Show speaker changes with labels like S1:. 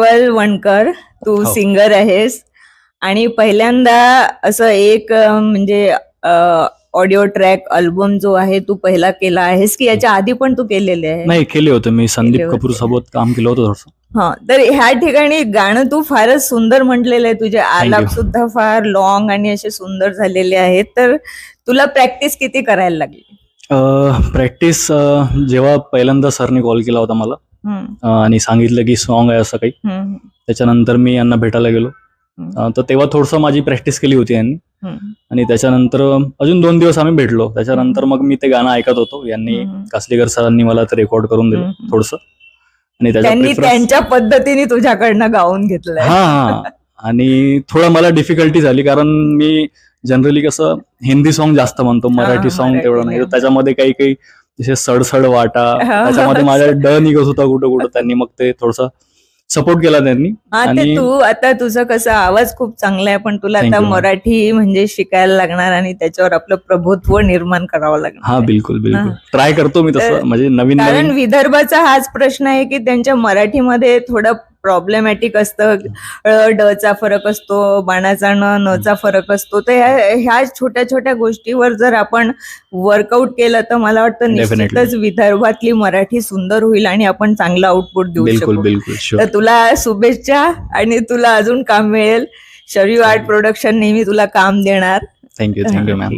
S1: वणकर तू
S2: हो.
S1: सिंगर आहेस. आणि पहिल्यांदा असं एक म्हणजे ऑडिओ ट्रॅक अल्बम जो आहे तू पहिला केला आहेस की याच्या आधी पण तू केलेले आहे?
S2: नाही केले होते मी. संदीप. कपूर सोबत काम केलं होतं
S1: हा तर ह्या ठिकाणी गाणं तू फारच सुंदर म्हटलेलं आहे. तुझे आलाप सुद्धा फार लॉंग आणि असे सुंदर झालेले आहेत. तर तुला प्रॅक्टिस किती करायला लागली?
S2: प्रॅक्टिस जेव्हा पहिल्यांदा सरने कॉल केला होता मला आणि सांगितलं की सॉन्ग आहे असं काही. त्याच्यानंतर मी यांना भेटायला गेलो. तर तेव्हा थोडस माझी प्रॅक्टिस केली होती यांनी. आणि त्याच्यानंतर अजून दोन दिवस आम्ही भेटलो. त्याच्यानंतर मग मी ते गाणं ऐकत होतो. यांनी. कासलीकर सरांनी मला ते रेकॉर्ड करून दिलं. थोडस. आणि
S1: त्यांनी त्यांच्या पद्धतीने तुझ्याकडनं गाऊन घेतलंय.
S2: हा हा. आणि थोडं मला डिफिकल्टी झाली कारण मी जनरली कसं हिंदी सॉन्ग जास्त म्हणतो. मराठी सॉन्ग तेवढं नाही. त्याच्यामध्ये काही काही जसे सडसड वाटा
S1: हा.
S2: त्याच्यामध्ये माझ्या ड निघत होता कुठं कुठं त्यांनी मग ते थोडस सपोर्ट केला त्यांनी
S1: हा ते
S2: आणि-
S1: तू आता तुझं कसं आवाज खूप चांगला आहे पण तुला आता. मराठी म्हणजे शिकायला लागणार आणि त्याच्यावर आपलं प्रभुत्व निर्माण करावं
S2: हा
S1: लागणार
S2: बिलकुल बिलकुल
S1: हा.
S2: ट्राय करतो मी तसं म्हणजे नवीन
S1: कारण विदर्भाचा हाच प्रश्न आहे की त्यांच्या मराठीमध्ये थोडं प्रॉब्लेमॅटिक असतं. ड चा फरक असतो बाणाचा न न चा फरक असतो. तर ह्या छोट्या छोट्या गोष्टीवर जर आपण वर्कआउट केलं तर मला वाटतं. निश्चितच विदर्भातली मराठी सुंदर होईल आणि आपण चांगला आउटपुट देऊ
S2: बिलकुल
S1: शकू.
S2: बिलकुल
S1: तर तुला शुभेच्छा आणि तुला अजून काम मिळेल. शरीर आर्ट प्रोडक्शन नेहमी तुला काम देणार.
S2: Thank you thank you ma'am